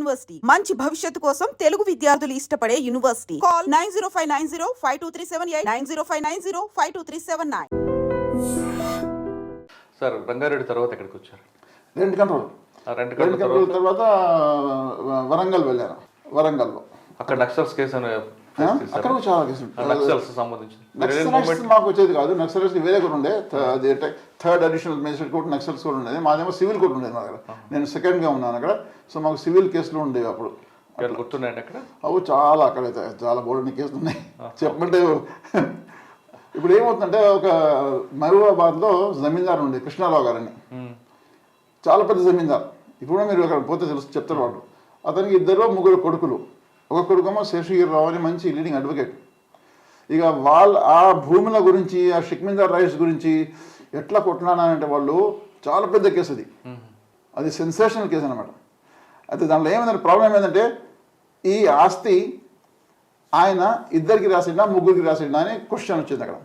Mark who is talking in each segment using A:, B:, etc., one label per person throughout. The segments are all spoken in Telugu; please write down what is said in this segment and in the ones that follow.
A: యూనివర్సిటీ. మంచి భవిష్యత్తు కోసం తెలుగు విద్యార్థులు ఇష్టపడే university. Call nine zero five nine zero five two three seven eight nine zero five nine zero five two three seven nine.
B: Sir Rangareddy తర్వాత ఎక్కడికి వచ్చారు?
C: రెండు
B: ఆ రెండు గంటల తర్వాత?
C: వరంగల్ వెళ్ళాను. వరంగల్లో.
B: అక్కడ నక్సల్స్ కేసు అని?
C: అక్కడ కూడా చాలా కేసులు మాకు వచ్చేది కాదు. నక్సలైట్స్ వేరే కూడా ఉండే. థ- అది అంటే third additional magistrate court Naxals కూడా ఉండేది. మాదేమో సివిల్ కోర్ట్ ఉండేది మా దగ్గర. నేను సెకండ్గా ఉన్నాను అక్కడ. సో మాకు సివిల్ కేసులు ఉండేవి అప్పుడు.
B: గుర్తున్నాయండి అక్కడ?
C: అవి చాలా అక్కడైతే చాలా బోర్డు కేసులు ఉన్నాయి. చెప్పమంటే ఇప్పుడు ఏమవుతుందంటే ఒక మహబూబాబాద్లో జమీందారు ఉండే కృష్ణారావు గారని. చాలా పెద్ద జమీందార్. ఇప్పుడు మీరు అక్కడ పోతే తెలుసు చెప్తారు వాళ్ళు. అతనికి ఇద్దరు ముగ్గురు కొడుకులు. ఒక కొడుకేమో శేషగిరిరావు అని మంచి లీడింగ్ అడ్వకేట్ ఇక వాళ్ళ ఆ భూముల గురించి ఆ షిక్మిందార్ రైట్స్ గురించి ఎట్లా కొట్లాడానంటే వాళ్ళు చాలా పెద్ద కేసు అది. అది సెన్సేషనల్ కేసు అనమాట అయితే దాంట్లో ఏమైందంటే ప్రాబ్లం ఏంటంటే ఈ ఆస్తి ఆయన ఇద్దరికి రాసిండా ముగ్గురికి రాసిండా అని క్వశ్చన్ వచ్చింది అక్కడ.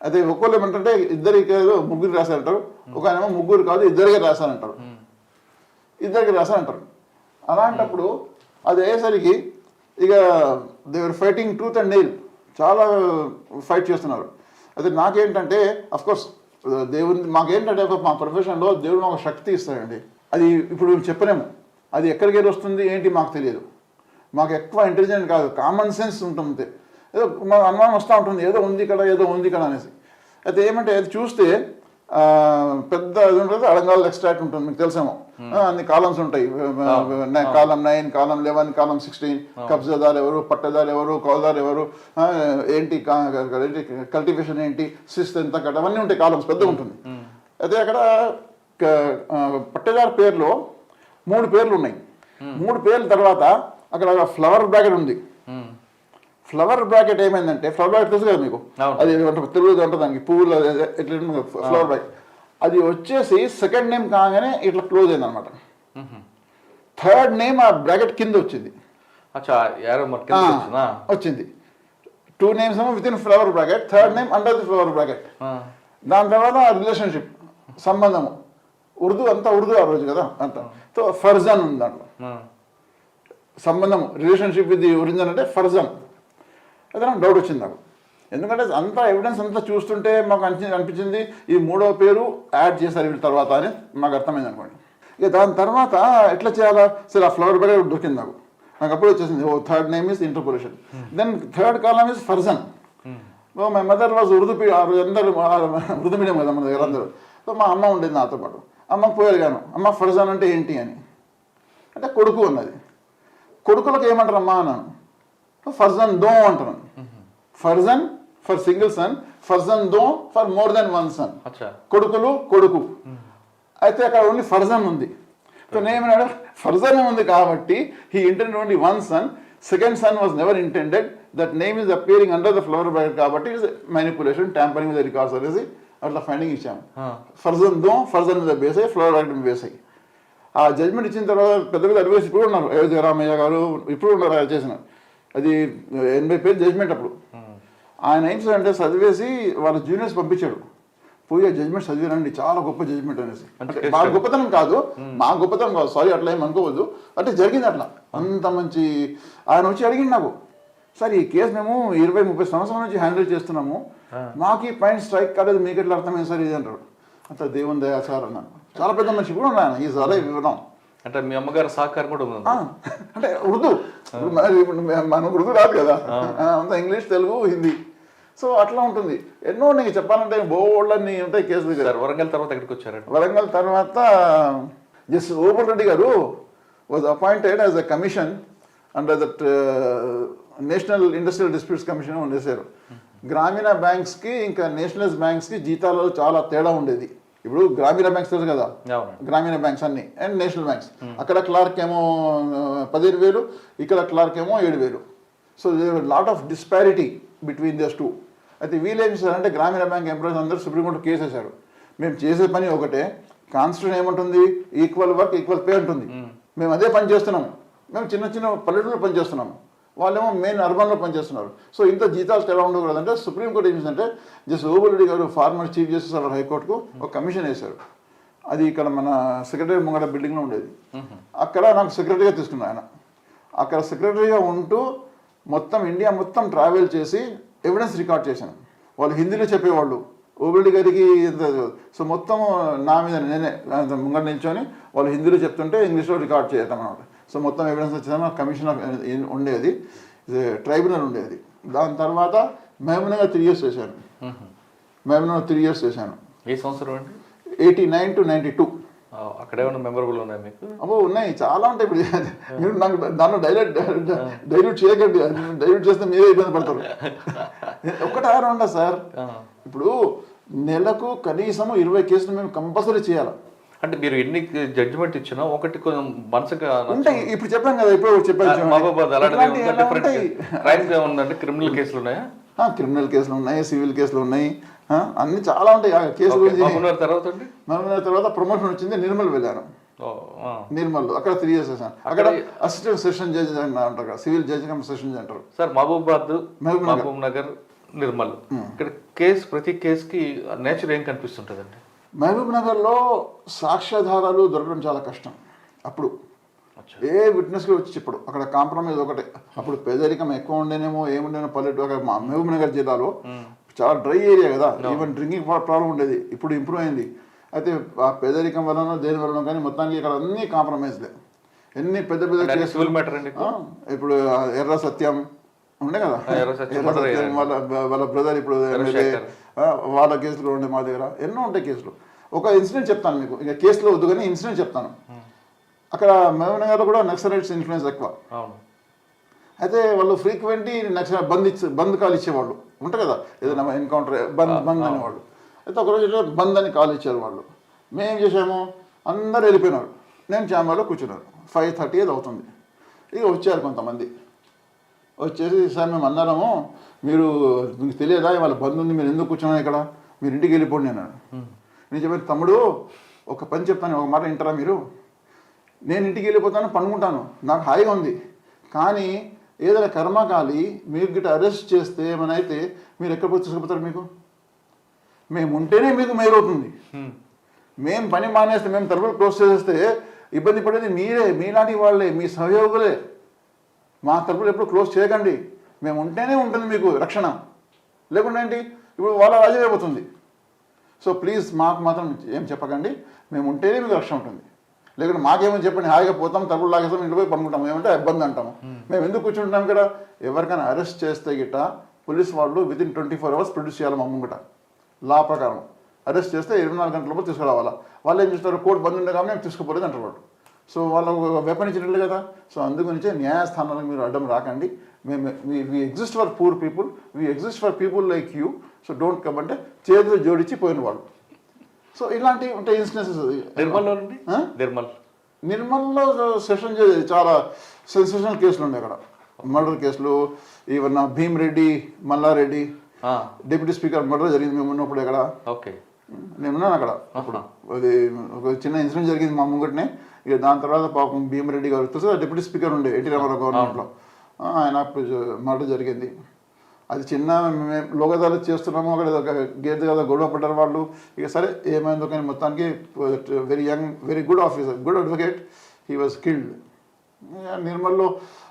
C: అయితే ఒక్కోళ్ళు ఏమంటే ఇద్దరికి ముగ్గురు రాశారంటారు. ఒక ఆయనేమో ముగ్గురు కాదు ఇద్దరికే రాశారంటారు. ఇద్దరికి రాశారంటారు. అలాంటప్పుడు అది అయ్యేసరికి ఇక దేవర్ ఫైటింగ్ ట్రూత్ అండ్ నెయిల్ చాలా ఫైట్ చేస్తున్నారు. అయితే నాకేంటంటే కోర్స్ దేవుని మాకేంటంటే ఒక మా ప్రొఫెషన్లో దేవుడు మాకు శక్తి ఇస్తాడండి. అది ఇప్పుడు మేము చెప్పలేము. అది ఎక్కడికి వెళ్ళి వస్తుంది ఏంటి మాకు తెలియదు. మాకు ఎక్కువ ఇంటెలిజెంట్ కాదు కామన్ సెన్స్ ఉంటుంది ఏదో మా అనుమానం వస్తూ ఉంటుంది ఏదో ఉంది ఇక్కడ ఏదో ఉంది ఇక్కడ అనేసి. అయితే ఏమంటే అది చూస్తే పెద్ద ఇది ఉంటుంది అడంగాల్ ఎక్స్ట్రాక్ట్ ఉంటుంది మీకు తెలుసేమో. ఆ, అన్ని కాలమ్స్ ఉంటాయి. Column nine column eleven column sixteen కబ్జాదారు ఎవరు పట్టదారు ఎవరు కౌదారు ఎవరు ఏంటి కల్టివేషన్ ఏంటి సిస్ట్ ఎంత కట్ట అవన్నీ ఉంటాయి కాలమ్స్ పెద్దగా ఉంటుంది. అయితే అక్కడ పట్టేదారు పేరులో మూడు పేర్లు ఉన్నాయి. మూడు పేర్ల తర్వాత అక్కడ ఫ్లవర్ బ్రాకెట్ ఉంది. ఫ్లవర్ బ్రాకెట్ ఏమైందంటే ఫ్లవర్ బ్రాకెట్ తెలుసు కదా మీకు. అది ఏమంటారు? తెలుగు అంటే దానికి. పువ్వులు ఉంటుంది కదా, ఫ్లవర్ బ్రాకెట్. అది వచ్చేసి సెకండ్ నేమ్ కాగానే ఇట్లా క్లోజ్ అయింది అనమాట. థర్డ్ నేమ్ ఆ బ్రాకెట్ కింద వచ్చింది. ఆ,
B: వచ్చిందా?
C: టూ నేమ్స్ ఏమో within flower bracket third name under the flower bracket
B: ఆ.
C: దాని తర్వాత రిలేషన్షిప్ సంబంధము. ఉర్దూ అంతా ఉర్దూ ఆ రోజు కదా? అంతా. సో ఫర్జన్ ఉంది దాంట్లో.
B: ఆ.
C: సంబంధం రిలేషన్షిప్ విత్ ది ఒరిజినల్ అంటే ఫర్జన్. నాకు డౌట్ వచ్చింది నాకు. ఎందుకంటే అంతా ఎవిడెన్స్ అంతా చూస్తుంటే మాకు అనిపించింది అనిపించింది ఈ మూడో పేరు యాడ్ చేశారు వీళ్ళ తర్వాత అని మాకు అర్థమైంది అనుకోండి. ఇక దాని తర్వాత ఎట్లా చేయాలా? సరే ఆ ఫ్లవర్ బెడ్ దొరికింది నాకు. నాకు అప్పుడు వచ్చేసింది. ఓ third name is interpolation then third column is ఫర్జన్ oh my mother was Urdu పీ- ఆ రోజు అందరూ ఉర్దూ మీడియం కదా మన దగ్గర అందరూ సో మా అమ్మ ఉండేది నాతో పాటు. అమ్మకు పోయాను అమ్మ ఫర్జాన్ అంటే ఏంటి అని? అంటే కొడుకు ఉన్నది. కొడుకులకు ఏమంటారు అమ్మా అన్నాను. ఫర్జన్ దో ఫర్జన్ ఫర్ సింగిల్ సన్ ఫర్జన్ దో for more than one son. కొడుకులు కొడుకు. అయితే అక్కడ ఓన్లీ ఫర్జన్ ఉంది. సో నేనేమన్నాడు ఫర్జన్ ఉంది కాబట్టి he intended only one son second son was never intended that name is appearing under the flower bracket కాబట్టి is manipulation tampering with records అనేసి అట్లా ఫైండింగ్ ఇచ్చాము. ఫర్జన్ దో ఫర్జన్ మీద బేస్ అయ్యి ఫ్లవర్ మీద బేస్ అయ్యి ఆ జడ్జ్మెంట్ ఇచ్చిన తర్వాత పెద్ద పెద్ద అడ్వైస్ ఇప్పుడు ఉన్నారు. అయోధ్య రామయ్య గారు ఇప్పుడు ఉన్నారు ఆయన చేసిన. అది ఎనభై పేరు జడ్జ్మెంట్ అప్పుడు. ఆయన ఏం చేశాడంటే చదివేసి వాళ్ళ జూనియర్స్ పంపించాడు. పోయి జడ్జ్మెంట్ చదివానండి చాలా గొప్ప జడ్జ్మెంట్ అనేసి. అంటే మా. గొప్పతనం కాదు మా గొప్పతనం కాదు సారీ అట్లా ఏం అనుకోవద్దు. అంటే జరిగింది అట్లా. అంత మంచి ఆయన వచ్చి అడిగింది నాకు సార్ ఈ కేసు మేము ఇరవై ముప్పై సంవత్సరాల నుంచి హ్యాండిల్ చేస్తున్నాము. మాకు ఈ పాయింట్ స్ట్రైక్ కాలేదు మీకు ఎట్లా అర్థమైంది సార్ ఇది? అంటారు అంత దేవుని దయా సార్ అన్నాను చాలా పెద్ద మనిషి కూడా ఉన్నాను ఈ సార్ వివరం.
B: అంటే మీ అమ్మగారి సహకారం కూడా ఉంది
C: అంటే ఉర్దూ. మనకు ఉర్దూ రాదు కదా. అంతా ఇంగ్లీష్ తెలుగు హిందీ. సో అట్లా ఉంటుంది. ఎన్నో నీకు చెప్పాలంటే బోళ్ళని ఉంటాయి కేసులు
B: సార్ వరంగల్ తర్వాత ఎక్కడికి వచ్చారండి?
C: వరంగల్ తర్వాత just Obul Reddy garu was appointed as a commission under that national industrial disputes commission ఉండేశారు. గ్రామీణ బ్యాంక్స్కి ఇంకా నేషనలైజ్ బ్యాంక్స్కి జీతాలలో చాలా తేడా ఉండేది. ఇప్పుడు గ్రామీణ బ్యాంక్స్ తెలుసు కదా? గ్రామీణ బ్యాంక్స్ అన్ని. And national banks. అక్కడ క్లార్క్ ఏమో పదిహేను వేలు ఇక్కడ క్లార్క్ ఏమో ఏడు వేలు. So lot of disparity between these two అయితే వీళ్ళు ఏం చేశారంటే గ్రామీణ బ్యాంక్ ఎంప్లాయీస్ అందరూ సుప్రీంకోర్టు కేసు వేశారు. మేము చేసే పని ఒకటే కాన్స్టిట్యూషన్ ఏముంటుంది? ఈక్వల్ వర్క్ ఈక్వల్ పే ఉంటుంది. మేము. అదే పని చేస్తున్నాము మేము చిన్న చిన్న పల్లెటూరులో పని చేస్తున్నాము వాళ్ళేమో మెయిన్ అర్బన్లో పనిచేస్తున్నారు. సో ఇంత జీతాలు ఎలా ఉండకూడదంటే సుప్రీంకోర్టు ఏం చేసిందంటే జస్ట్ ఓబుల్ రెడ్డి గారు ఫార్మర్ చీఫ్ జస్టిస్ ఆఫ్ హైకోర్టుకు ఒక కమిషన్ వేశారు. అది ఇక్కడ మన సెక్రటరీ ముంగడ బిల్డింగ్లో ఉండేది. అక్కడ నాకు సెక్రటరీగా తీసుకున్నాను ఆయన. అక్కడ సెక్రటరీగా ఉంటూ మొత్తం ఇండియా మొత్తం ట్రావెల్ చేసి ఎవిడెన్స్ రికార్డ్ చేశాను. వాళ్ళు హిందీలో చెప్పేవాళ్ళు. ఓబిడి గారికి ఇంత- సో మొత్తం నా మీద నేనే ముంగట నిల్చొని వాళ్ళు హిందీలో చెప్తుంటే ఇంగ్లీష్లో రికార్డ్ చేయటం అనమాట సో మొత్తం ఎవిడెన్స్ వచ్చేదాన్ని కమిషన్ ఆఫ్ ఉండేది. ట్రైబ్యునల్ ఉండేది. దాని తర్వాత మహబూబ్నగర్ త్రీ ఇయర్స్ చేశాను. మహబూబ్నగర్ త్రీ ఇయర్స్ చేశాను.
B: ఏ సంవత్సరం అండి?
C: Eighty nine to ninety two.
B: అక్కడ ఏమైనా మెమరబుల్ ఉన్నాయి మీకు?
C: అబ్బో ఉన్నాయి. చాలా ఉంటాయి ఇప్పుడు. మీరు నాకు దాంట్లో డైలెట్ డైల్యూట్ చేయకండి. డైల్యూట్ చేస్తే మీరే ఇబ్బంది పడతారు. ఒక్కటి ఆరు ఉండ సార్. ఇప్పుడు నెలకు కనీసం ఇరవై కేసులు మేము కంపల్సరీ చేయాలి?
B: అంటే మీరు ఎన్ని జడ్జిమెంట్ ఇచ్చినా ఒకటి కొంచెం మనసుగా
C: ఉంటాయి. ఇప్పుడు చెప్పాను కదా ఇప్పుడు చెప్పాను.
B: మహబూబాద్
C: ఉంటాయి?
B: క్రైమ్స్ ఏముందంటే క్రిమినల్ కేసులు ఉన్నాయా?
C: క్రిమినల్ కేసులు ఉన్నాయి సివిల్ కేసులు ఉన్నాయి. అన్ని చాలా ఉంటాయి. కేసుల
B: మహబూబ్నగర్ తర్వాత అండి?
C: తర్వాత ప్రమోషన్ వచ్చింది. నిర్మల్ వెళ్ళాను. నిర్మల్ అక్కడ త్రీ ఇయర్స్ చేశాను అక్కడ అసిస్టెంట్ సెషన్ జడ్జి అంటారు కదా సివిల్ జడ్జి కమ్ సెషన్ అంటారు.
B: సార్ మహబూబాద్
C: మహబూబ్ నగర్.
B: మహబూబ్ నగర్ నిర్మల్. ఇక్కడ కేసు ప్రతి కేసుకి నేచర్ ఏం కనిపిస్తుంటుందండి?
C: మహబూబ్ నగర్లో సాక్ష్యాధారాలు దొరకడం చాలా కష్టం. అప్పుడు. ఏ విట్నెస్కి వచ్చి ఇప్పుడు అక్కడ కాంప్రమైజ్ ఒకటే. అప్పుడు పేదరికం ఎక్కువ ఉండేనేమో ఏముండేనో పల్లెటూరు మహబూబ్ నగర్ జిల్లాలో చాలా డ్రై ఏరియా కదా. ఈవెన్ డ్రింకింగ్ ప్రాబ్లం ఉండేది. ఇప్పుడు ఇంప్రూవ్ అయింది. అయితే ఆ పేదరికం వలన దేని వలన కానీ మొత్తానికి ఇక్కడ అన్ని కాంప్రమైజ్లే. ఎన్ని పెద్ద పెద్ద కేసులు ఇప్పుడు ఎర్ర సత్యం ఉండే కదా. వాళ్ళ వాళ్ళ బ్రదర్ ఇప్పుడు. వాళ్ళ కేసులు ఉండే మా దగ్గర. ఎన్నో ఉంటాయి కేసులు. ఒక ఇన్సిడెంట్ చెప్తాను మీకు. ఇక కేసులో వద్దు కానీ ఇన్సిడెంట్ చెప్తాను. అక్కడ మహబూబ్ నగర్లో కూడా నక్సలైట్స్ ఇన్ఫ్లుయెన్స్ ఎక్కువ. అయితే వాళ్ళు ఫ్రీక్వెంట్లీ నక్సల్ బంద్ ఇచ్చే బంద్ కాల్ ఇచ్చేవాళ్ళు. ఉంటారు కదా? ఏదైనా ఎన్కౌంటర్ బంద్ బంద్ అనేవాళ్ళు. అయితే ఒకరోజు బంద్ అని కాల్ ఇచ్చారు వాళ్ళు. మేము ఏం చేసాము? అందరు వెళ్ళిపోయినారు. నేను ఛాంబర్లో కూర్చున్నాను. ఫైవ్ థర్టీ అది అవుతుంది. ఇక వచ్చారు కొంతమంది. వచ్చేసి సార్ మేము అన్నాము మీరు మీకు తెలియదా? వాళ్ళ బంధు ఉంది మీరు ఎందుకు కూర్చున్నారు ఇక్కడ? మీరు ఇంటికి వెళ్ళిపోండి అన్నాడు. నేను చెప్పాను తమ్ముడు ఒక పని చెప్తాను ఒక మాట వింటారా మీరు? నేను ఇంటికి వెళ్ళిపోతాను పనుకుంటాను. నాకు హాయిగా ఉంది. కానీ ఏదైనా కర్మకాలి మీరు గిట్ట అరెస్ట్ చేస్తే ఏమైనా అయితే మీరు ఎక్కడ పోయి తీసుకుపోతారు మీకు? మేము ఉంటేనే మీకు మేలవుతుంది. మేము పని మానేస్తే మేము తరపులు క్లోజ్ చేసేస్తే ఇబ్బంది పడేది మీరే. మీలాంటి వాళ్ళే మీ సహయోగులే. మా తరపులు ఎప్పుడు క్లోజ్ చేయకండి. మేము ఉంటేనే ఉంటుంది మీకు రక్షణ. లేకుండా ఏంటి? ఇప్పుడు వాళ్ళ రాజ్యం అయిపోతుంది. సో ప్లీజ్ మాకు మాత్రం ఏం చెప్పకండి. మేము ఉంటేనే మీకు రక్షణ ఉంటుంది. లేకుంటే మాకేమని చెప్పండి హాయిగా పోతాం తరపులు లాగేస్తాం ఇంట్లో పోయి పనుకుంటాం ఏమంటే ఇబ్బంది అంటాము. మేము ఎందుకు కూర్చుంటాం ఇక్కడ? ఎవరికైనా అరెస్ట్ చేస్తే గిట్ట పోలీస్ వాళ్ళు within twenty four hours produce చేయాలి మా ముంగట. లా ప్రకారం. అరెస్ట్ చేస్తే ఇరవై నాలుగు గంటల లోపల తీసుకురావాలా. వాళ్ళు ఏం చేస్తారు? కోర్టు బంద్ ఉండే కాబట్టి మేము తీసుకుపోలేదు అంటారు సో వాళ్ళు వెపన్ ఇచ్చినట్లు కదా. సో అందుగురించే న్యాయస్థానాలకు మీరు అడ్డం రాకండి. మేము we exist for poor people we exist for people like you so don't come అంటే చేతులు జోడించి పోయిన వాళ్ళు. సో ఇలాంటి ఉంటాయి ఇన్సిడెన్సెస్
B: నిర్మల్లో? నిర్మల్.
C: నిర్మల్లో సెషన్ చాలా సెన్సేషనల్ కేసులు ఉన్నాయి అక్కడ. మర్డర్ కేసులు even Bhim Reddy Malla Reddy deputy speaker murder జరిగింది. మేము ఉన్నప్పుడు ఇక్కడ
B: ఓకే.
C: నేను ఉన్నాను అక్కడ.
B: అప్పుడు
C: అది ఒక చిన్న ఇన్సిడెంట్ జరిగింది మా ముంగటనే. ఇక దాని తర్వాత పాపం భీమిరెడ్డి గారు తెలుసు డిప్యూటీ స్పీకర్ ఉండే ఎన్టీ రామారావు గవర్నమెంట్లో. ఆయన మర్డర్ జరిగింది. అది చిన్న మేము లోకదాలు చేస్తున్నాము అక్కడ గేదె కదా గొడవ పడ్డారు వాళ్ళు. ఇక సరే ఏమైందో కానీ మొత్తానికి very young very good officer good advocate he was killed. నిర్మల్లో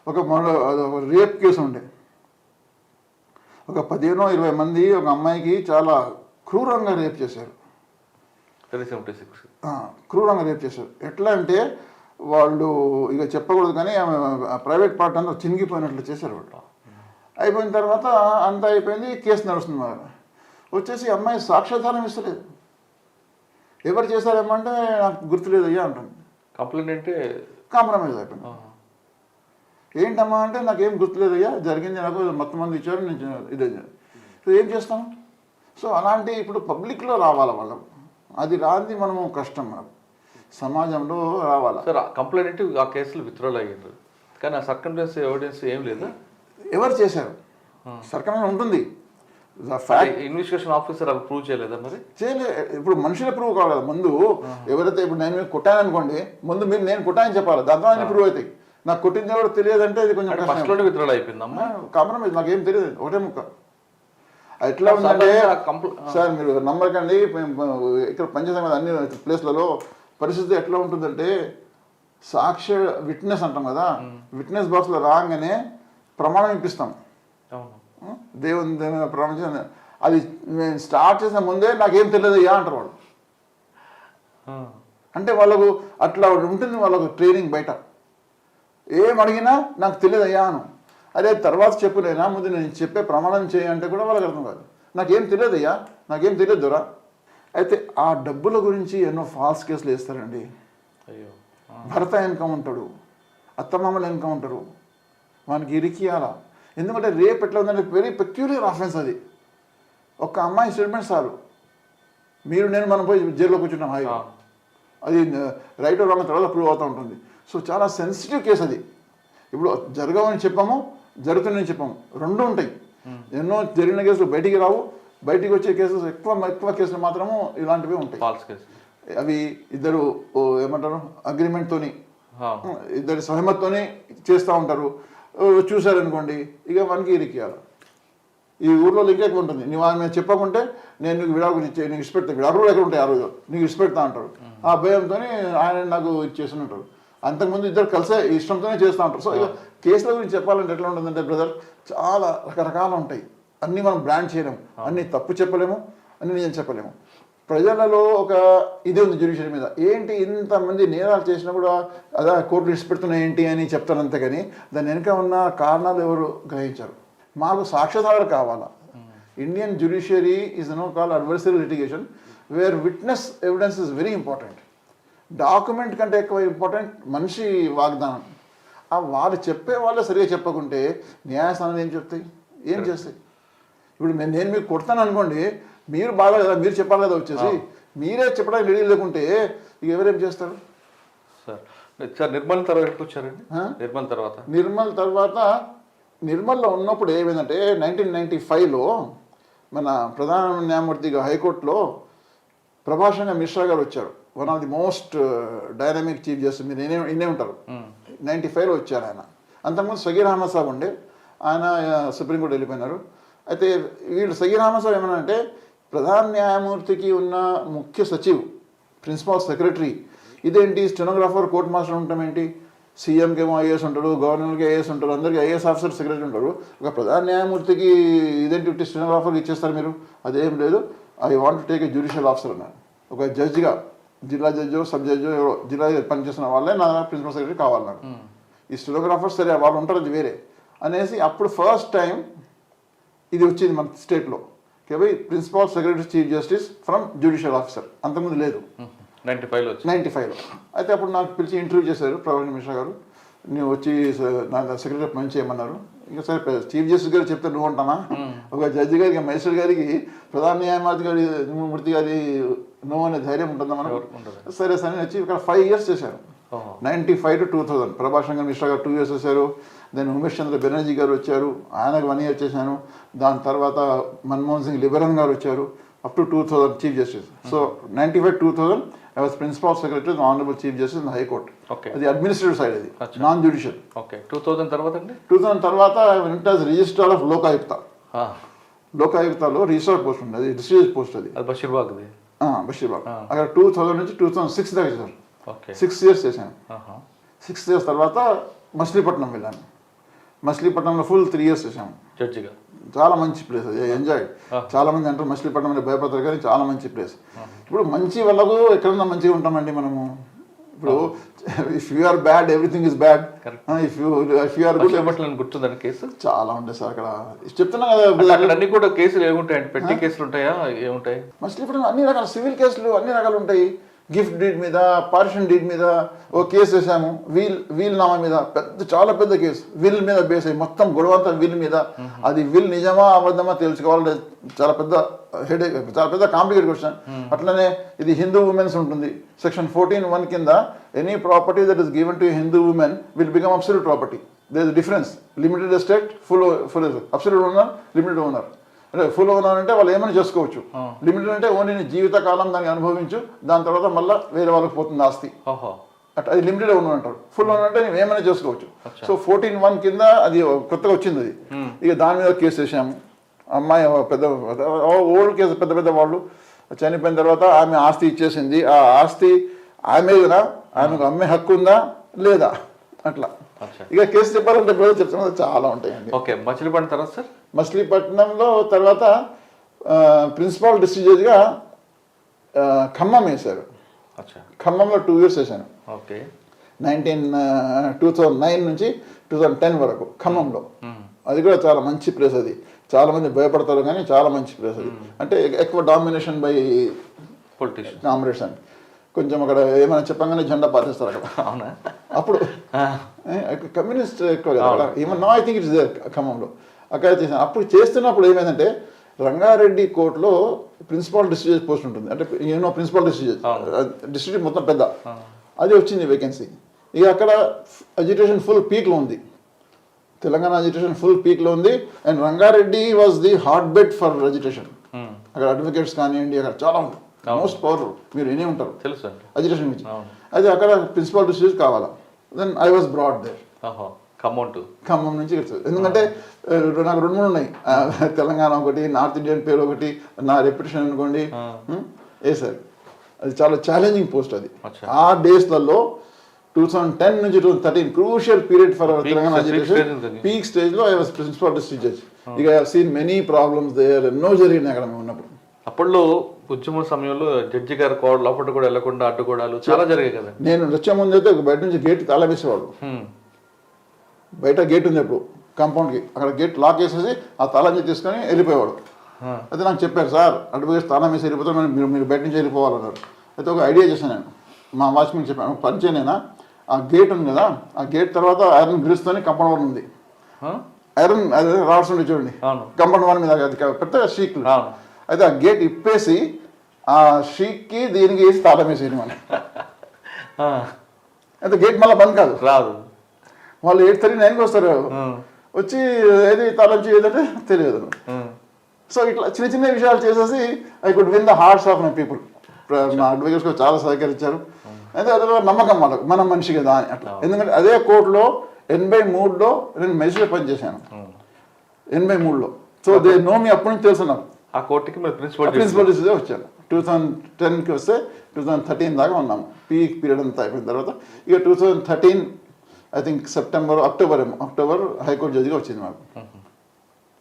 C: ఒక రేప్ కేసు ఉండే. ఒక పదిహేనో ఇరవై మంది ఒక అమ్మాయికి చాలా క్రూరంగా రేప్ చేశారు
B: త్రీ సెవెంటీ సిక్స్
C: ఆ, క్రూరంగా రేప్ చేశారు. ఎట్లా అంటే వాళ్ళు ఇక చెప్పకూడదు కానీ ఆమె ప్రైవేట్ పార్ట్ అంతా చినిగిపోయినట్లు చేశారు వాళ్ళు. అయిపోయిన తర్వాత అంతా అయిపోయింది కేసు నడుస్తుంది మరి. వచ్చేసి అమ్మాయి సాక్ష్యాధారం ఇస్తలేదు. ఎవరు చేశారేమంటే నాకు గుర్తులేదు అయ్యా అంటుంది.
B: కంప్లైంట్ అంటే
C: కాంప్రమైజ్ అయిపోయింది. ఏంటమ్మా అంటే నాకేం గుర్తులేదయ్యా జరిగింది నాకు మొత్తం మంది ఇచ్చారు నేను ఇదే సో ఏం చేస్తాం? సో అలాంటి ఇప్పుడు పబ్లిక్లో రావాలి వాళ్ళం. అది రాంది మనము కష్టం మనకు సమాజంలో రావాలి?
B: సార్ కంప్లైంట్ అంటే ఆ కేసులు విత్డ్రాల్ అయ్యారు కానీ ఆ సర్కండెన్స్ ఎవిడెన్స్ ఏం లేదా?
C: ఎవరు చేశారు? సర్కమైన ఉంటుంది.
B: ఇన్వెస్టిగేషన్ ఆఫీసర్ అవి ప్రూవ్ చేయలేదా మరి?
C: చేయలే. ఇప్పుడు మనుషులే ప్రూవ్ కావాలి ముందు ఎవరైతే ఇప్పుడు నేను మీకు కొట్టాను అనుకోండి ముందు మీరు నేను కొట్టానని చెప్పాలి. దాంతో ఆయన ప్రూవ్ అవుతాయి. నాకు కొట్టింది ఎవరు తెలియదంటే ఇది కొంచెం
B: అంటే
C: కష్టం.
B: ఫస్ట్లోనే విత్డ్రాల్ అయిపోయిందమ్మా.
C: కాంప్రమైజ్ నాకేం తెలియదు. ఒకటే ముక్క. ఎట్లా ఉందంటే సార్ మీరు నమ్మకండి మేము ఇక్కడ పనిచేసాం కదా అన్ని ప్లేస్లలో పరిస్థితి ఎట్లా ఉంటుందంటే సాక్ష్య విట్నెస్ అంటాం కదా విట్నెస్ బాక్స్లో రాగానే ప్రమాణం ఇప్పిస్తాం. దేవుని దేవుని ప్రమాణం అది నేను స్టార్ట్ చేసిన ముందే నాకేం తెలియదు అయ్యా అంటారు వాళ్ళు. అంటే వాళ్ళకు అట్లా ఉంటుంది వాళ్ళకు ట్రైనింగ్ బయట. ఏం అడిగినా నాకు తెలియదు అయ్యా అను. అదే తర్వాత చెప్పులేనా ముందు నేను చెప్పే ప్రమాణం చేయి అంటే కూడా వాళ్ళకి అర్థం కాదు. నాకేం తెలియదు అయ్యా నాకేం తెలియదు దొరా అయితే ఆ డబ్బుల గురించి ఎన్నో ఫాల్స్ కేసులు వేస్తారండి.
B: అయ్యో.
C: భర్త వెనక ఉంటాడు అత్తమామలు వెనక ఉంటారు వానికి ఇరికియాల. ఎందుకంటే రేపు ఎట్లా ఉందంటే వెరీ పెక్యులర్ ఆఫెన్స్ అది. ఒక అమ్మాయి స్టేట్మెంట్ చాలు. మీరు నేను మనం పోయి జైల్లో కూర్చున్నాం హాయిగా.
B: ఆ.
C: అది రైట్ రాంగ్ తర్వాత ప్రూవ్ అవుతూ ఉంటుంది. సో చాలా సెన్సిటివ్ కేసు అది. ఇప్పుడు జరగవని చెప్పాము జరుగుతుందని చెప్పాము. రెండు ఉంటాయి. ఎన్నో జరిగిన కేసులు బయటికి రావు. బయటికి వచ్చే కేసెస్ ఎక్కువ ఎక్కువ కేసులు మాత్రము ఇలాంటివి ఉంటాయి. అవి ఇద్దరు ఏమంటారు అగ్రిమెంట్తోని
B: ఆ.
C: ఇద్దరి సహమత్తోనే చేస్తూ ఉంటారు. చూశారనుకోండి ఇక మనకి ఇరికియాలి ఈ ఊర్లో ఇంకా ఎక్కువ ఉంటుంది. నువ్వు ఆమె చెప్పకుంటే నేను నీకు విడాకులు ఇచ్చే నీకు ఇష్టపెడతా విడాకులు కూడా ఎక్కడ ఉంటాయి ఆ రోజు? నీకు ఇష్టపెడతా అంటారు. ఆ భయంతో ఆయన నాకు ఇచ్చేసి ఉంటారు అంతకుముందు ఇద్దరు కలిసే ఇష్టంతోనే చేస్తూ ఉంటారు సో ఇక కేసుల గురించి చెప్పాలంటే ఎట్లా ఉంటుందంటే బ్రదర్ చాలా రకరకాలు ఉంటాయి. అన్నీ మనం బ్రాండ్ చేయలేము. అన్నీ తప్పు చెప్పలేము అన్నీ నిజం చెప్పలేము. ప్రజలలో ఒక ఇది ఉంది జ్యుడిషియరీ మీద. ఏంటి ఇంతమంది నేరాలు చేసినా కూడా అదా కోర్టులు ఇష్టపెడుతున్నాయి ఏంటి అని చెప్తారు అంతే కానీ దాని వెనుక ఉన్న కారణాలు ఎవరు గ్రహించారు. మాకు సాక్ష్యాధారాలు కావాలా? Indian judiciary is no call adversary litigation where witness evidence is very important document కంటే ఎక్కువ ఇంపార్టెంట్ మనిషి వాగ్దానం. ఆ వాళ్ళు చెప్పే వాళ్ళే సరిగా చెప్పకుంటే న్యాయస్థానాలు ఏం చెప్తాయి? ఏం చేస్తాయి? ఇప్పుడు నేను నేను మీకు కొడతాను అనుకోండి మీరు బాగా కదా మీరు చెప్పాలి కదా వచ్చేసి మీరే చెప్పడానికి రెడీ లేకుంటే ఇక ఎవరేం చేస్తారు?
B: సార్ సార్ నిర్మల్ తర్వాత వచ్చారండి? నిర్మల్ తర్వాత?
C: నిర్మల్ తర్వాత నిర్మల్లో ఉన్నప్పుడు ఏమైందంటే నైన్టీన్ నైన్టీ ఫైవ్లో మన ప్రధాన న్యాయమూర్తిగా హైకోర్టులో ప్రభాషణ మిశ్రా గారు వచ్చారు. One of the most dynamic chief justice మీరు ఇనే ఇన్నే ఉంటారు. నైంటీ ఫైవ్లో వచ్చారు ఆయన. అంతకుముందు సగీర్ అహ్మద్ సాబ్ ఉండే ఆయన సుప్రీంకోర్టు వెళ్ళిపోయినారు. అయితే వీళ్ళు సగీర్ అహ్మద్ సాబ్ ఏమన్నారంటే ప్రధాన న్యాయమూర్తికి ఉన్న ముఖ్య సచివ్ ప్రిన్సిపాల్ సెక్రటరీ ఇదేంటి స్టెనోగ్రాఫర్ కోర్ట్ మాస్టర్ ఉండటం ఏంటి? సీఎంకి ఏమో ఐఏఎస్ ఉంటాడు గవర్నర్కి ఐఏఎస్ ఉంటారు అందరికీ ఐఏఎస్ ఆఫీసర్ సెక్రటరీ ఉంటారు ఒక ప్రధాన న్యాయమూర్తికి ఇదేంటి స్టెనోగ్రాఫర్ ఇచ్చేస్తారు మీరు? అదేం లేదు. I want take a judicial officer అన్నారు ఒక జడ్జిగా జిల్లా జడ్జో సబ్ జడ్జో ఎవరో జిల్లా పనిచేసిన వాళ్ళే నా ప్రిన్సిపల్ సెక్రటరీ కావాలి నాకు ఈ స్టెనోగ్రాఫర్స్ సరే వాళ్ళు ఉంటారు అది వేరే. అనేసి అప్పుడు ఫస్ట్ టైం ఇది వచ్చింది మన స్టేట్లో KY principal secretary chief justice from judicial officer. అంతకుముందు లేదు.
B: నైన్టీ ఫైవ్లో
C: నైంటీ ఫైవ్లో అయితే అప్పుడు నాకు పిలిచి ఇంటర్వ్యూ చేశారు ప్రవీణ్ మిశ్రా గారు. నువ్వు వచ్చి నా సెక్రటరీ పని చేయమన్నారు. ఇంకా సరే చీఫ్ జస్టిస్ గారు చెప్తే నువ్వు అంటానా? ఒక జడ్జి గారికి మహేశ్వర్ గారికి ప్రధాన న్యాయమూర్తి గారి మూర్తి గారి నువ్వు అనే ధైర్యం ఉంటుందా మనం. సరే సరే వచ్చి ఇక్కడ ఫైవ్ ఇయర్స్ చేశాను.
B: ఓహో.
C: Ninety five to two thousand Prabhashankar Mishra garu two years వచ్చారు దెన్ ఉమేష్ చంద్ర బెనర్జీ గారు వచ్చారు. ఆయనకు వన్ ఇయర్ చేశాను. దాని తర్వాత మన్మోహన్ సింగ్ లిబరన్ గారు వచ్చారు. Up to two thousand chief justice so ninety five two thousand I was principal secretary honourable chief justice in High Court
B: Okay.
C: అది అడ్మినిస్ట్రేటివ్ సైడ్ అది. Non judicial
B: okay two thousand తర్వాత అండి?
C: టూ థౌజండ్ తర్వాత వెంట రిజిస్ట్రార్ ఆఫ్ లోకాయుక్త లోకాయుక్తలో రిజిస్ట్రార్ పోస్ట్ ఉంది. అది డిస్ట్రిక్ట్ పోస్ట్ అది.
B: అది
C: బషీర్బాగ్ అక్కడ టూ థౌజండ్ నుంచి టూ థౌజండ్ సిక్స్ దాకా చేశాను
B: ఓకే.
C: సిక్స్ ఇయర్స్ చేశాను. సిక్స్ ఇయర్స్ తర్వాత మచిలీపట్నం వెళ్ళాను. మచిలీపట్నంలో ఫుల్ త్రీ ఇయర్స్ చేశాము
B: జడ్జిగా
C: చాలా మంచి ప్లేస్. అది ఎంజాయ్. చాలా మంది అంటారు మచిలీపట్నం అంటే భయపడతారు కానీ చాలా మంచి ప్లేస్. ఇప్పుడు మంచి వాళ్ళకు ఎక్కడన్నా మంచిగా ఉంటామండి మనము. ఇప్పుడు if you are bad everything is bad. If you if you are good
B: గుర్తుందని case?
C: చాలా ఉంటాయి సార్ అక్కడ. చెప్తున్నా కదా
B: అక్కడ అన్ని కూడా కేసులు ఏముంటాయండి? పెట్టి కేసులు ఉంటాయా? ఏముంటాయి?
C: మచిలీపట్నం అన్ని రకాల సివిల్ కేసులు అన్ని రకాలు ఉంటాయి. గిఫ్ట్ డీడ్ మీద పార్షన్ డీడ్ మీద ఓ కేసు వేసాము. వీల్ వీల్ నామా మీద పెద్ద చాలా పెద్ద కేసు. విల్ మీద బేస్ అయ్యి మొత్తం గొడవంతా విల్ మీద. అది విల్ నిజమా అబద్ధమా తెలుసుకోవాలంటే చాలా పెద్ద హెడ్ చాలా పెద్ద కాంప్లికేట్ క్వశ్చన్ అట్లనే ఇది హిందూ ఉమెన్స్ ఉంటుంది. సెక్షన్ ఫోర్టీన్ వన్ కింద any property that is given to Hindu women will become absolute property there is difference limited estate full full absolute owner limited owner అంటే ఫుల్ ఓనర్ అంటే వాళ్ళు ఏమైనా చేసుకోవచ్చు? లిమిటెడ్ అంటే ఓన్లీ జీవితకాలం దాన్ని అనుభవించు దాని తర్వాత మళ్ళీ వేరే వాళ్ళకి పోతుంది ఆస్తి. అట్ అది లిమిటెడ్ ఓనర్ అంటారు. ఫుల్ ఓనర్ అంటే నువ్వు ఏమైనా చేసుకోవచ్చు? సో ఫోర్టీన్ వన్ కింద అది కొత్తగా వచ్చింది అది. ఇక దాని మీద కేసు వేసాము. అమ్మాయి పెద్ద ఓల్డ్ కేసు పెద్ద పెద్ద వాళ్ళు చనిపోయిన తర్వాత ఆమె ఆస్తి ఇచ్చేసింది. ఆ ఆస్తి ఆమె కదా? ఆమెకు అమ్మే హక్కు ఉందా? లేదా? అట్లా. ఇక కేసు చెప్పాలంటే చెప్తున్నా చాలా ఉంటాయండి.
B: ఓకే మచిలీపట్నం తర్వాత సార్?
C: మచిలీపట్నంలో తర్వాత ప్రిన్సిపాల్ డిస్ట్రిక్ట్ జడ్జిగా ఖమ్మం వేశారు. ఖమ్మంలో టూ ఇయర్స్ వేశాను.
B: Okay.
C: Nineteen two thousand nine నుంచి టూ థౌజండ్ టెన్ వరకు ఖమ్మంలో. అది కూడా చాలా మంచి ప్లేస్ అది. చాలా మంది భయపడతారు కానీ చాలా మంచి ప్లేస్ అది. అంటే ఎక్కువ డామినేషన్ బై
B: పొలిటీషియన్
C: కాంపిటీషన్ కొంచెం అక్కడ ఏమైనా చెప్పగానే జెండా పాటిస్తారు అక్కడ.
B: అవునా?
C: అప్పుడు కమ్యూనిస్ట్ ఎక్కువ కదా. Even no I think it's there ఖమ్మంలో. అక్కడ చేసాను అప్పుడు చేస్తున్నప్పుడు ఏమైందంటే రంగారెడ్డి కోర్టులో ప్రిన్సిపాల్ డిస్ట్రిక్ట్ పోస్ట్ ఉంటుంది. అంటే ఏమో ప్రిన్సిపాల్ డిస్ట్రిక్ట్ డిస్ట్రిక్ట్ మొత్తం పెద్ద. అది వచ్చింది వేకెన్సీ ఇక అక్కడ ఎడ్యుకేషన్ ఫుల్ పీక్లో ఉంది. తెలంగాణ ఎడ్యుకేషన్ ఫుల్ పీక్లో ఉంది. And Rangareddy was the heart bed for education అక్కడ అడ్వకేట్స్ కానివ్వండి అక్కడ చాలా ఉంది మోస్ట్ పవర్ఫుల్ మీరు వినే ఉంటారు.
B: తెలుసు
C: ఎడ్యుకేషన్ గురించి. అది అక్కడ ప్రిన్సిపాల్ డిస్ట్రిక్ట్ కావాలా? Then I was brought there
B: Khammam
C: Khammam నుంచి. ఎందుకంటే నాకు రెండు మూడు ఉన్నాయి. తెలంగాణ ఒకటి నార్త్ ఇండియన్ పేరు ఒకటి నా రెప్యుటేషన్ అనుకోండి. ఏ సార్? అది చాలా ఛాలెంజింగ్ పోస్ట్ అది. ఆ డేస్లలో టూ థౌసండ్ టెన్ నుంచి two thirteen crucial period for our Telangana education. Peak స్టేజ్లో I was principal district judge ఇక I seen many problems there ఎన్నో జరిగినాయి అక్కడ మేము ఉన్నప్పుడు.
B: అప్పట్లో ఉద్యమ సమయంలో జడ్జి గారు లోపల కూడా వెళ్ళకుండా అడ్డుకోవడాలు చాలా జరిగాయి కదా.
C: నేను వచ్చే ముందు అయితే బయట నుంచి గేట్ తాళం వేసేవాడు బయట గేట్ ఉంది అప్పుడు కాంపౌండ్కి అక్కడ గేట్ లాక్ వేసేసి ఆ తాళం తీసుకొని వెళ్ళిపోయేవాడు. అయితే నాకు చెప్పారు సార్ అడ్వకేట్ తాళం వేసి వెళ్ళిపోతే మరి మీరు బయట నుంచి వెళ్ళిపోవాలన్నారు. అయితే ఒక ఐడియా చేశాను నేను. మా వాచ్మెన్ చెప్పాను ఒక పని చేయనైనా ఆ గేట్ ఉంది కదా ఆ గేట్ తర్వాత ఐరన్ గ్రిల్స్తోని కంపౌండ్ వాల్ ఉంది. ఐరన్ అదే రాడ్స్ ఉండి చూడండి. కంపౌండ్ వాల్ మీద పెద్ద షీక్లు
B: అవును.
C: అయితే ఆ గేట్ ఇప్పేసి ఆ షీక్కి దీనికి వేసి తాళం వేసేయడం అని. అయితే గేట్ మళ్ళీ బంద్ కాదు.
B: రాదు.
C: వాళ్ళు ఎయిట్ థర్టీ నైన్కి వస్తారు. వచ్చి ఏది తాళం ఏదంటే తెలియదు. సో ఇట్లా చిన్న చిన్న విషయాలు చేసేసి I could win the hearts of my people. నా అడ్వకేట్స్ కూడా చాలా సహకరించారు. అయితే అదే నమ్మకం వాళ్ళకు. మనం మనిషి కదా అని అట్లా ఎందుకంటే అదే కోర్టులో ఎనభై మూడులో నేను మెజిస్ట్రేట్ పనిచేశాను ఎనభై మూడులో. సో దే నో మీ అప్పటి నుంచి తెలుసు నాకు.
B: ఆ కోర్టుకి ప్రిన్సిపల్
C: ప్రిన్సిపల్ వచ్చాను. టూ థౌజండ్ టెన్కి వస్తే టూ థౌజండ్ థర్టీన్ దాకా ఉన్నాము. పీక్ పీరియడ్ అంతా అయిపోయిన తర్వాత. ఇక two thousand thirteen I think September October ఏమో అక్టోబర్ హైకోర్టు జడ్జిగా వచ్చింది మాకు.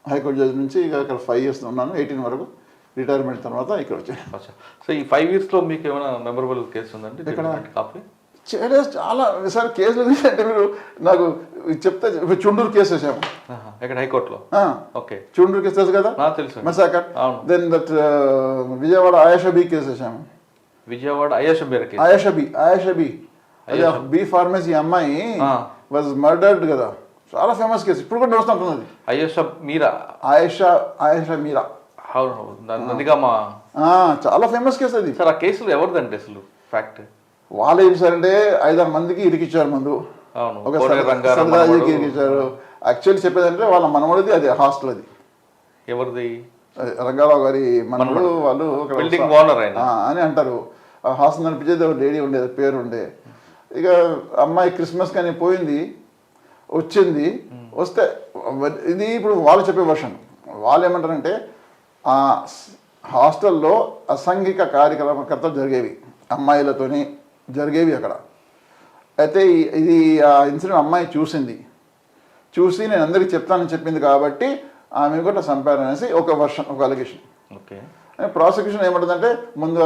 C: హైకోర్టు జడ్జి నుంచి ఇక అక్కడ ఫైవ్ ఇయర్స్ ఉన్నాను ఎయిటీన్ వరకు రిటైర్మెంట్ తర్వాత ఇక్కడ వచ్చాను.
B: సో ఈ ఫైవ్ ఇయర్స్లో మీకు ఏమైనా మెమరబుల్ కేసు ఉందండి? కాపీ
C: చేయడం చాలా సార్ కేసులు అంటే మీరు నాకు చెప్తే చుండూరు కేసు వేసాము
B: ఇక్కడ హైకోర్టులో ఓకే
C: చుండూరు కేసు తెలుసు కదా?
B: నాకు తెలుసు
C: మెసాకర్.
B: అవును.
C: Then that Vijayawada Ayesha B case వేసాము
B: విజయవాడ అయ్యాష బీర case
C: Ayesha B Ayesha B అదే బి ఫార్మసీ అమ్మాయి. వాజ్ మర్డర్డ్ కదా. చాలా ఫేమస్ కేసు ఇప్పుడు కూడా నడుస్తుంటున్నది
B: అయ్యాష మీరా?
C: ఆయేషా ఆయేషా మీరా.
B: నందిగామ.
C: చాలా ఫేమస్ కేసు అది.
B: సార్ ఆ కేసులు ఎవరిదండి అసలు? ఫ్యాక్ట్
C: వాళ్ళు ఏం చేశారంటే ఐదారు మందికి ఇరికిచ్చారు ముందు. ఒక సర్-. ఇరికిచ్చారు. యాక్చువల్లీ చెప్పేదంటే వాళ్ళ మనవడిది అది హాస్టల్ అది.
B: ఎవరిది?
C: రంగారావు గారి మనవడు వాళ్ళు ఒక
B: బిల్డింగ్ ఓనర్
C: అని అంటారు. హాస్టల్ నడిపించేది లేడీ ఉండేది పేరు ఉండే. ఇక అమ్మాయి క్రిస్మస్ కానీ పోయింది వచ్చింది వస్తే ఇది ఇప్పుడు వాళ్ళు చెప్పే వర్షన్ వాళ్ళు ఏమంటారంటే ఆ హాస్టల్లో అసాంఘిక కార్యక్రమకర్తలు జరిగేవి అమ్మాయిలతోని జరిగేవి అక్కడ. అయితే ఇది ఆ ఇన్సిడెంట్ అమ్మాయి చూసింది. చూసి నేను అందరికీ చెప్తానని చెప్పింది కాబట్టి ఆమె కూడా చంపారనేసి ఒక వర్షన్ ఒక అలిగేషన్
B: ఓకే.
C: ప్రాసిక్యూషన్ ఏమంటుందంటే ముందు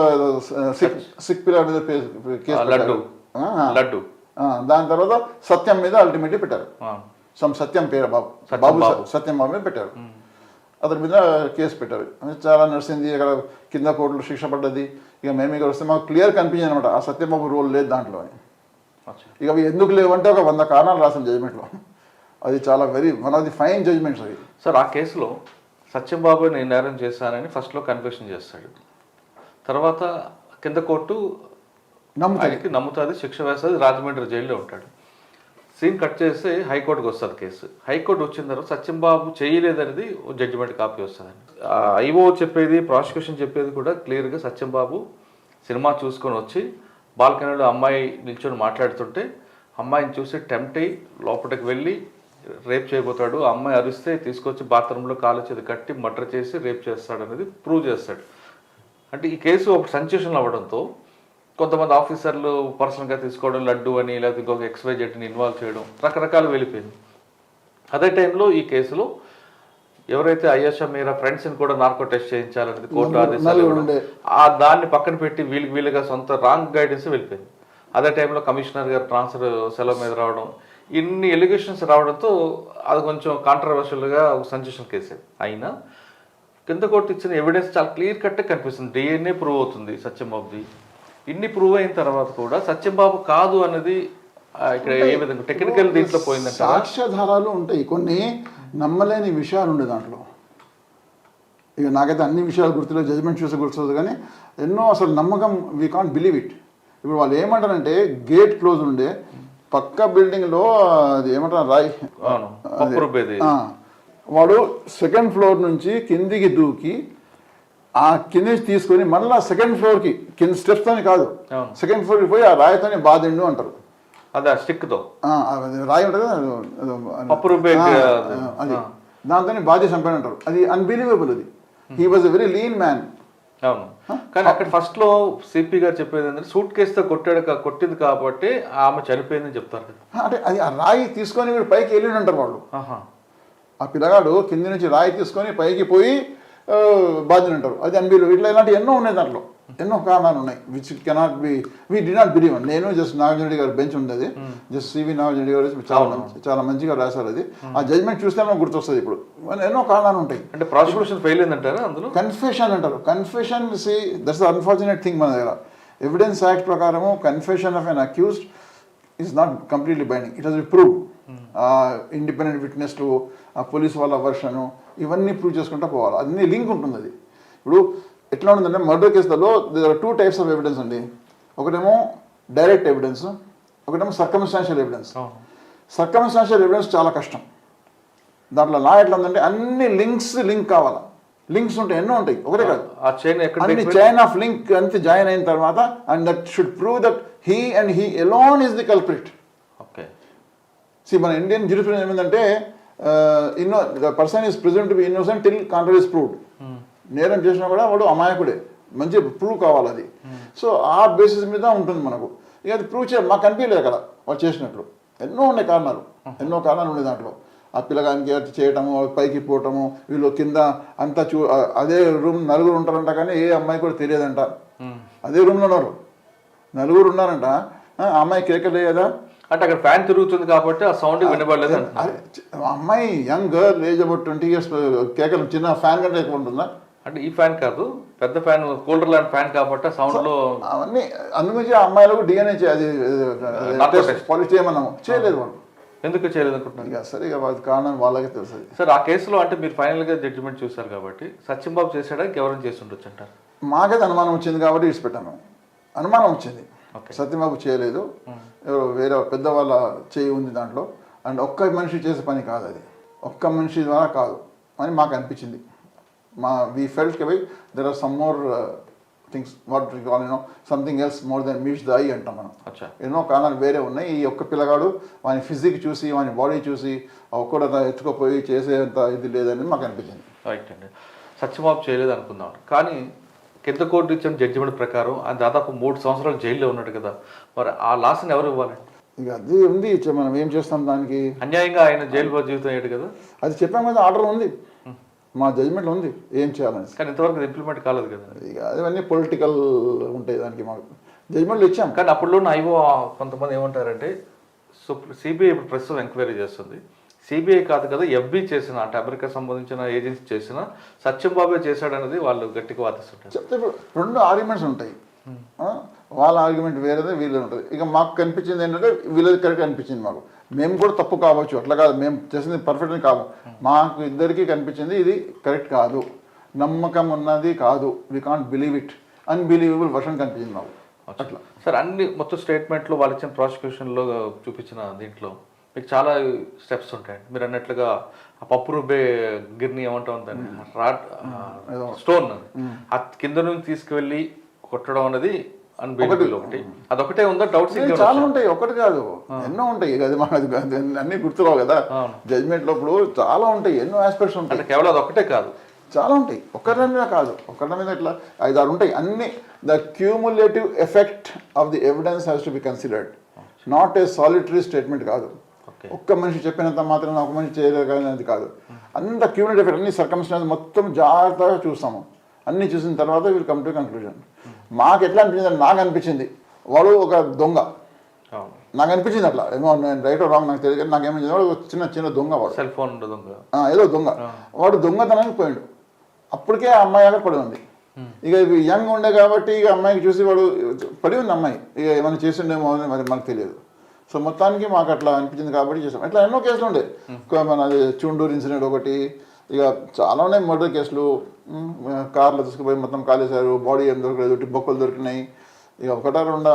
C: సిక్ సిక్ పిల్లర్ మీద కేసు
B: లడ్డు.
C: దాని తర్వాత సత్యం మీద అల్టిమేట్లీ పెట్టారు. సమ్ సత్యం పేరు బాబు. బాబు సత్యం బాబు మీద పెట్టారు. అతని మీద కేసు పెట్టారు. అది చాలా నడిచింది అక్కడ కింద కోర్టులో శిక్ష పడ్డది. ఇక మేము ఇక్కడ వస్తే మాకు క్లియర్ కనిపించింది అనమాట ఆ సత్యబాబు రోల్ లేదు దాంట్లో అని. ఇక అవి ఎందుకు లేవంటే ఒక వంద కారణాలు రాసిన జడ్జిమెంట్లో అది చాలా very one of the fine judgements అవి.
B: సార్ ఆ కేసులో సత్యం బాబు నేను నేరం చేశానని ఫస్ట్లో కన్ఫెషన్ చేస్తాడు. తర్వాత కింద కోర్టు
C: నమ్ముతాయి
B: నమ్ముతుంది శిక్ష వేస్తుంది రాజమండ్రి జైల్లో ఉంటాడు. సీన్ కట్ చేస్తే హైకోర్టుకి వస్తుంది కేసు. హైకోర్టు వచ్చిన తర్వాత సత్యంబాబు చేయలేదనేది జడ్జిమెంట్ కాపీ వస్తుంది ఐఓ చెప్పేది ప్రాసిక్యూషన్ చెప్పేది కూడా క్లియర్గా సత్యంబాబు సినిమా చూసుకొని వచ్చి బాల్కనీలో అమ్మాయి నిల్చొని మాట్లాడుతుంటే అమ్మాయిని చూసి టెంప్ట్ అయ్యి లోపలికి వెళ్ళి రేప్ చేయబోతాడు. ఆ అమ్మాయి అరిస్తే తీసుకొచ్చి బాత్రూంలో కాలు చేతి కట్టి మర్డర్ చేసి రేప్ చేస్తాడు అనేది ప్రూవ్ చేస్తాడు. అంటే ఈ కేసు ఒక సంచేషన్ అవ్వడంతో కొంతమంది ఆఫీసర్లు పర్సనల్గా తీసుకోవడం లడ్డు అని లేకపోతే ఇంకొక ఎక్స్వై జెట్ని ఇన్వాల్వ్ చేయడం రకరకాలు వెళ్ళిపోయింది. అదే టైంలో ఈ కేసులో ఎవరైతే అయ్యాషా మీరా ఫ్రెండ్స్ని కూడా నార్కో టెస్ట్ చేయించాలనేది కోర్టు ఆదేశాలు. ఆ దాన్ని పక్కన పెట్టి వీళ్ళకి వీళ్ళుగా సొంత రాంగ్ గైడెన్స్ వెళ్ళిపోయింది. అదే టైంలో కమిషనర్ గారు ట్రాన్స్ఫర్ సెలవు మీద రావడం ఇన్ని ఎలిగేషన్స్ రావడంతో అది కొంచెం కాంట్రవర్షియల్గా ఒక సంచేషన్ కేసు అయినా కింద కోర్టు ఇచ్చిన ఎవిడెన్స్ చాలా క్లియర్ కట్ కనిపిస్తుంది. డిఎన్ఏ ప్రూవ్ అవుతుంది సత్యంబాబుది ఇన్ని ప్రూవ్ అయిన తర్వాత కూడా సత్యంబాబు కాదు అన్నది ఇక్కడ ఏ విధంగా టెక్నికల్ దీంట్లో పోయిందంట
C: సాక్ష్యాధారాలు ఉంటాయి. కొన్ని నమ్మలేని విషయాలు ఉండే దాంట్లో. ఇక నాకైతే అన్ని విషయాలు గుర్తులేదు జడ్జ్మెంట్ చూసి గుర్తుంది కానీ ఎన్నో అసలు నమ్మకం వీ కాంట్ బిలీవ్ ఇట్ ఇప్పుడు వాళ్ళు ఏమంటారంటే గేట్ క్లోజ్ ఉండే పక్క బిల్డింగ్లో అది ఏమంటారు రాయ్. వాడు సెకండ్ ఫ్లోర్ నుంచి కిందికి దూకి ఆ కింద నుంచి తీసుకొని మళ్ళీ సెకండ్ ఫ్లోర్కి కింద స్టెప్స్తోని కాదు. సెకండ్ ఫ్లోర్కి పోయి ఆ రాయితోని బాధిండు అంటారు.
B: అదే స్టిక్తో
C: రాయి ఉంటుంది కదా, అది- అది-
B: పప్పు రుబ్బే
C: ఆ,
B: అది.
C: ఆ, అది. దాంతో బాధ్య చంపాడు అంటారు. అది అన్బిలీవబుల్ అది. He was a very lean man
B: అవును. కానీ అక్కడ ఫస్ట్లో సిపి గారు చెప్పేది ఏంటంటే సూట్ కేసుతో కొట్టాడు కొట్టింది కాబట్టి ఆమె చనిపోయిందని చెప్తారు
C: అంటే అది ఆ రాయి తీసుకొని వీడు పైకి వెళ్ళి అంటారు వాళ్ళు. ఆ పిల్లగాడు కింది నుంచి రాయి తీసుకొని పైకి పోయి బాధ్యత అంటారు అది అన్బిలీవ్. ఇట్లా ఇలాంటి ఎన్నో ఉన్నాయి దాంట్లో. ఎన్నో కారణాలు ఉన్నాయి. Which cannot be we did not believe నేను జస్ట్ నాగార్జున గారి బెంచ్ ఉండేది. జస్ట్ సివి నాగార్జున గారు చాలా మంచి చాలా మంచిగా రాశారు అది. ఆ జడ్జ్మెంట్ చూస్తే మనకు గుర్తొస్తుంది ఇప్పుడు. ఎన్నో కారణాలు ఉంటాయి.
B: అంటే ప్రాసిక్యూషన్ ఫెయిల్ అయిందంటారా అందులో?
C: కన్ఫెషన్ అంటారు. Confession see that's unfortunate thing మన దగ్గర. ఎవిడెన్స్ యాక్ట్ ప్రకారము confession of an accused is not completely binding it has be prove independent విట్నెస్లు police వాళ్ళ వర్షను ఇవన్నీ ప్రూవ్ చేసుకుంటూ పోవాలి. అన్ని లింక్ ఉంటుంది అది. ఇప్పుడు ఎట్లా ఉంటుందంటే మర్డర్ కేసులలో టూ టైప్స్ ఆఫ్ ఎవిడెన్స్ అండి. ఒకటేమో డైరెక్ట్ ఎవిడెన్స్ ఒకటేమో సర్కమ్స్టాన్షియల్ ఎవిడెన్స్ సర్కమ్స్టాన్షియల్ ఎవిడెన్స్ చాలా కష్టం. దాంట్లో లా ఎట్లా ఉందంటే అన్ని లింక్స్ లింక్ కావాలా. లింక్స్ ఉంటాయి ఎన్నో ఉంటాయి. ఒకటే కాదు.
B: ఆ చైన్ ఎక్కడ
C: అన్ని చైన్ ఆఫ్ లింక్ అంతే జాయిన్ అయిన తర్వాత and that should prove that he and he alone is the culprit see మన ఇండియన్ జ్యూరిస్ప్రుడెన్స్ ఏమిందంటే ఇన్నో the person is present be innocent till contrary is proved నేరం చేసినా కూడా వాడు అమాయకుడే. మంచి ప్రూవ్ కావాలి అది. సో ఆ బేసిస్ మీద ఉంటుంది మనకు. ఇక అది ప్రూవ్ చేయాలి. మాకు అనిపించలేదు అక్కడ. వాళ్ళు చేసినట్లు. ఎన్నో ఉన్నాయి కారణాలు. ఎన్నో కారణాలు ఉన్నాయి దాంట్లో. ఆ పిల్లగానికి అది చేయటము పైకి పోవటము వీళ్ళు కింద అంతా చూ అదే రూమ్ నలుగురు ఉంటారంట కానీ ఏ అమ్మాయి కూడా తెలియదంట. అదే రూమ్లో ఉన్నారు. నలుగురు ఉన్నారంట. ఆ అమ్మాయి కేకలేదా
B: అంటే అక్కడ ఫ్యాన్ తిరుగుతుంది కాబట్టి ఆ సౌండ్ వినబడలేదు
C: అమ్మాయి young girl age about twenty years కేకలు చిన్న ఫ్యాన్ కంటే ఎక్కువ ఉంటుందా?
B: అంటే ఈ ఫ్యాన్ కాదు పెద్ద ఫ్యాన్ కూలర్ లాంటి ఫ్యాన్ కాబట్టి ఆ సౌండ్లో
C: అవన్నీ అందుగురించి ఆ అమ్మాయిలకు డిఎన్ఏ అది. పాలిష్ చేయమన్నాము. చేయలేదు వాళ్ళు.
B: ఎందుకు చేయలేదు అనుకుంటున్నారు?
C: ఇక సరే ఇక వాళ్ళ కారణం వాళ్ళకే తెలుస్తుంది
B: సార్ ఆ కేసులో అంటే మీరు ఫైనల్గా జడ్జిమెంట్ చూసారు కాబట్టి సత్యంబాబు చేశాడా? ఇంకెవరైనా చేసి ఉండొచ్చు అంటారు?
C: మాకైతే అనుమానం వచ్చింది కాబట్టి ఇడిచిపెట్టాము అనుమానం వచ్చింది. సత్యబాబు చేయలేదు. ఎవరో వేరే పెద్దవాళ్ళ చేయి ఉంది దాంట్లో. అండ్ ఒక్క మనిషి చేసే పని కాదు అది. ఒక్క మనిషి ద్వారా కాదు అని మాకు అనిపించింది. మా we felt by there are some more things what call you know something else more than meets the eye అంటాం మనం.
B: అచ్చా.
C: ఎన్నో కారణాలు వేరే ఉన్నాయి. ఈ ఒక్క పిల్లగాడు వాని ఫిజిక్ చూసి వాని బాడీ చూసి ఒక్కడంత ఎత్తుకుపోయి చేసేంత ఇది లేదని మాకు అనిపించింది.
B: రైట్ అండి. సత్యబాబు చేయలేదు అనుకుందాం. కానీ కింద కోర్టు ఇచ్చిన జడ్జిమెంట్ ప్రకారం ఆయన దాదాపు మూడు సంవత్సరాలు జైల్లో ఉన్నాడు కదా. మరి ఆ లాస్ని ఎవరు ఇవ్వాలండి
C: ఇక అది ఉంది మనం ఏం చేస్తాం దానికి?
B: అన్యాయంగా ఆయన జైలు జీవితం అయ్యాడు కదా.
C: అది చెప్పాం కదా ఆర్డర్ ఉంది. మా జడ్జిమెంట్లో ఉంది ఏం చేయాలని
B: కానీ ఇంతవరకు ఇంప్లిమెంట్ కాలేదు కదా.
C: ఇక అవన్నీ పొలిటికల్ ఉంటాయి దానికి మాకు. జడ్జిమెంట్లో ఇచ్చాం.
B: కానీ అప్పుడులో ఐవో కొంతమంది ఏమంటారంటే సిబిఐ ఇప్పుడు ప్రస్తుతం ఎంక్వైరీ చేస్తుంది. సిబిఐ కాదు కదా ఎఫ్బి చేసిన అంటే అమెరికా సంబంధించిన ఏజెన్సీ చేసిన సత్యం బాబే చేశాడనేది వాళ్ళు గట్టిగా వాదిస్తుంటారు.
C: చెప్తే ఇప్పుడు రెండు ఆర్గ్యుమెంట్స్ ఉంటాయి. వాళ్ళ ఆర్గ్యుమెంట్ వేరేదే వీళ్ళది ఉంటుంది. ఇక మాకు కనిపించింది ఏంటంటే వీళ్ళది కరెక్ట్ అనిపించింది మాకు. మేము కూడా తప్పు కావచ్చు అట్లా కాదు. మేము చేసింది పర్ఫెక్ట్ అని కాదు. మాకు ఇద్దరికి కనిపించింది ఇది కరెక్ట్ కాదు. నమ్మకం ఉన్నది కాదు. We can't believe it unbelievable version కనిపించింది మాకు. అట్లా.
B: సార్ అన్ని మొత్తం స్టేట్మెంట్లో వాళ్ళు ఇచ్చిన ప్రాసిక్యూషన్లో చూపించిన దీంట్లో మీకు చాలా స్టెప్స్ ఉంటాయి మీరు అన్నట్లుగా ఆ పప్పు రుబ్బే గిర్ని ఏమంటాం దాన్ని? రాడ్ స్టోన్ ఆ కింద నుంచి తీసుకువెళ్ళి కొట్టడం అనేది అన్బిలీవబుల్ ఒకటి. అదొకటే ఉందా? డౌట్స్
C: ఇంకా చాలా ఉంటాయి. ఒకటి కాదు. ఎన్నో ఉంటాయి. అది మనది అన్ని గుర్తురావు కదా. జడ్జ్మెంట్లో ఇప్పుడు చాలా ఉంటాయి. ఎన్నో ఆస్పెక్ట్స్ ఉంటాయి.
B: అంటే కేవలం అదొకటే కాదు.
C: చాలా ఉంటాయి. ఒకరి మీద కాదు. ఒకరి మీద ఇట్లా ఐదారు ఉంటాయి. అన్ని the cumulative effect of the evidence has to be considered not a solitary statement కాదు. ఒక్క మనిషి చెప్పినంత మాత్రం ఒక మనిషి చేయలేదు కాదు. అంత క్యూములేటివ్ ఎఫెక్ట్ అన్ని సర్కమ్స్టాన్స్ మొత్తం జాగ్రత్తగా చూస్తాము. అన్ని చూసిన తర్వాత విల్ కమ్ టు కన్క్లూజన్ మాకు ఎట్లా అనిపించింది నాకు అనిపించింది. వాడు ఒక దొంగ. నాకు అనిపించింది అట్లా. ఏమో నేను రైట్ రాంగ్ నాకు తెలియదు కానీ నాకు ఏమనిపించింది వాడు చిన్న చిన్న దొంగ వాడు.
B: సెల్ ఫోన్
C: ఆ, ఏదో దొంగ. వాడు దొంగతనానికి పోయాడు. అప్పటికే ఆ అమ్మాయి అక్కడ పడి ఉంది. ఇక యంగ్ ఉండే కాబట్టి ఇక అమ్మాయికి చూసి వాడు పడి ఉంది అమ్మాయి. ఇక ఏమైనా చేసిండేమో అని మరి మనకు తెలియదు. సో మొత్తానికి మాకు అట్లా అనిపించింది కాబట్టి చేసాం. ఇట్లా ఎన్నో కేసులు ఉండే. ఒక మన చూండూరు ఇన్సిడెంట్ ఒకటి ఇక చాలా ఉన్నాయి మర్డర్ కేసులు. ఉమ్, కార్లో తీసుకుపోయి మొత్తం కాలేశారు. బాడీ ఏం దొరకలేదు బొక్కలు దొరికినాయి. ఇక ఒకటా రెండా